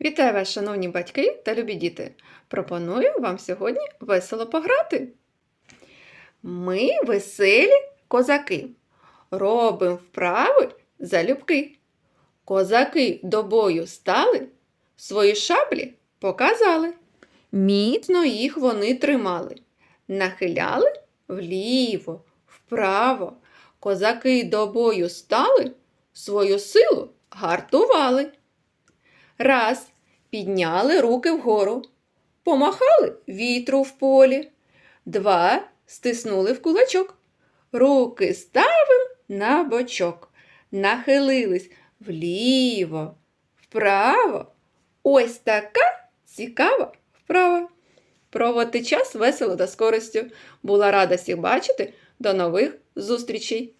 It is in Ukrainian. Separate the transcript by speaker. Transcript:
Speaker 1: Вітаю вас, шановні батьки та любі діти! Пропоную вам сьогодні весело пограти. Ми веселі козаки. Робимо вправи залюбки. Козаки до бою стали, свої шаблі показали. Міцно їх вони тримали, нахиляли вліво, вправо. Козаки до бою стали, свою силу гартували. Раз підняли руки вгору, помахали вітру в полі. Два стиснули в кулачок. Руки ставим на бочок. Нахилились вліво, вправо. Ось така цікава вправа. Проводити час весело та з користю. Була рада всіх бачити. До нових зустрічей!